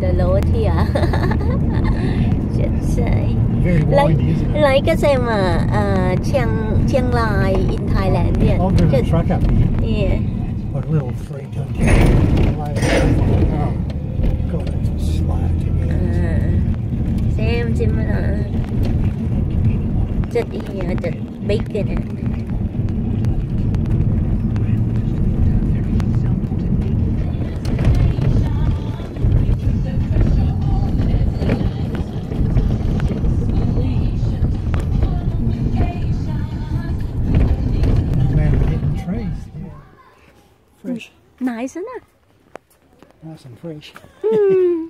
the road here. Just say. Very Like, windy, isn't it? like the same uh, uh, Chiang, Chiang Rai in Thailand. Yeah. I've driven a Just- truck up here, yeah. like a little three ton truck. Oh, God, it's slack again. Uh, same similar. Just here, just big Nice, isn't it? nice and fresh. Hmm.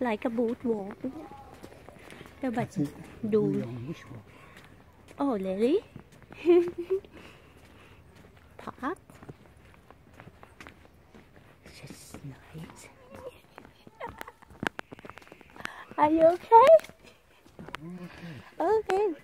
like a boot walk. Yeah, but do We're on Wishwa. Oh, Lily. Park? Just nice. Are you okay? Okay.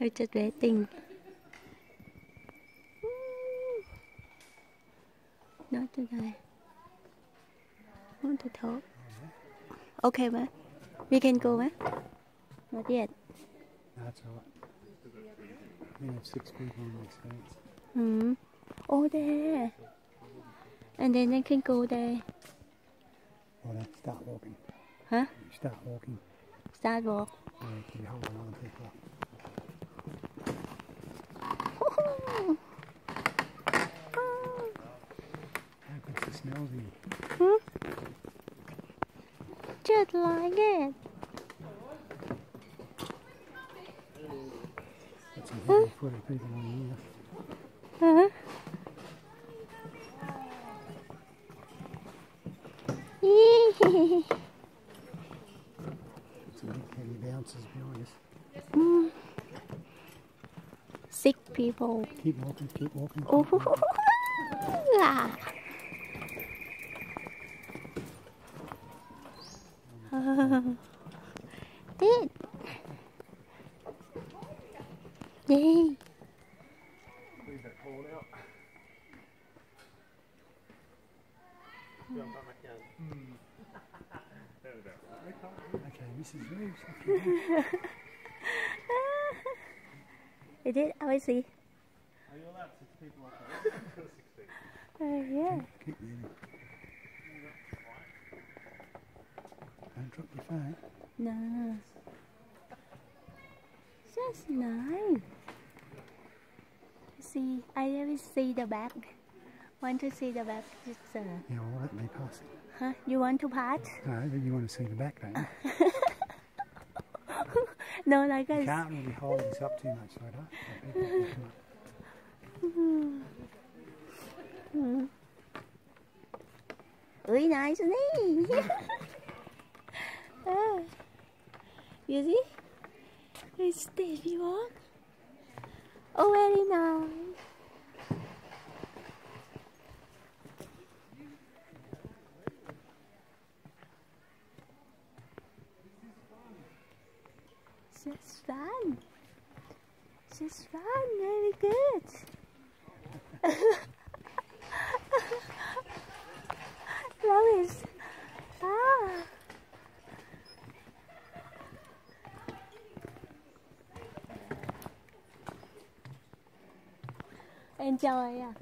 We're just waiting. Not today. Want to talk? Okay, man. We can go, man. Not yet. That's all right. We have six people on this fence. Hmm. Oh, there. And then I can go there. Well, then start walking. Huh? Start walking. Start walk. Yeah, you hold on other people up. How good's the smells here? Just like it. Got some heavy footed people on here. Heavy bouncers behind us. Sick people. Keep walking, keep walking. keep Oh, walking. là. Tết. Đi. Okay, Mrs. Reeves. off you go. Is it? I see. Are you allowed six people up there? Uh, yeah. Keep moving. Don't drop your phone. No. Just nice. See, I always see the back. Want to see the back? Uh, Yeah, well, let me pass it. huh? You want to pass? No, but you want to see the back, don't you? no, like You I can't really hold this up too much, sweetheart. so people can come up. Ui, nice me. ah, you see? It's Stevie walk. Oh, very nice. Just fun. Just fun. Very good. Lois. Ah. Enjoy, yeah.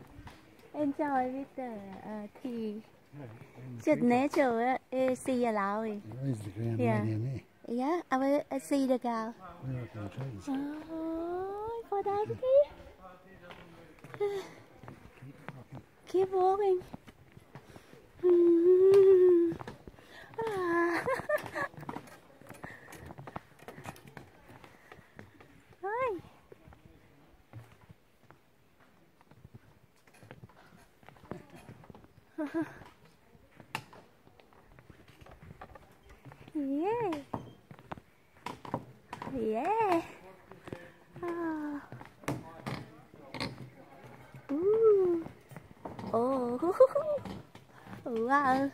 Enjoy with the uh, tea. Yeah, Just nature, uh, see. There's the ground Yeah. Yeah, I will uh, see the girl. Oh, for down, please. Keep walking. Hi. yeah. Yeah. Ah. Ooh. Oh. Wow.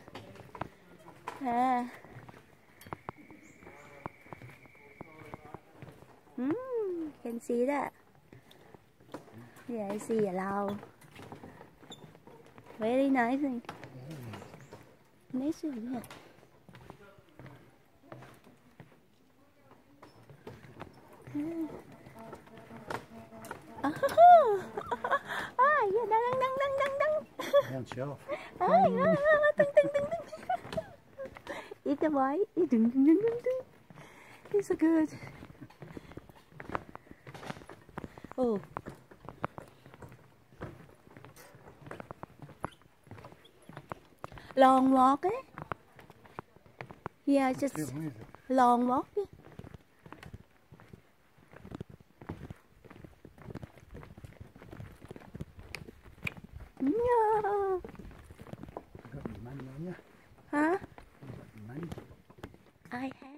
Ah. Mm, can see that. Yeah, I see allow. Very nice. Nice, yeah. ah, yeah, dang, dang, dang, dang, dang. Hands off. Ay, ah, ah, dang, dang, dang, dang. Eat the boy. Eat, ding, ding, ding, ding. It's so good. Oh. Long walk eh? Yeah, just long walk. eh? Yeah. Got your money on you? Huh? Got your money? I have.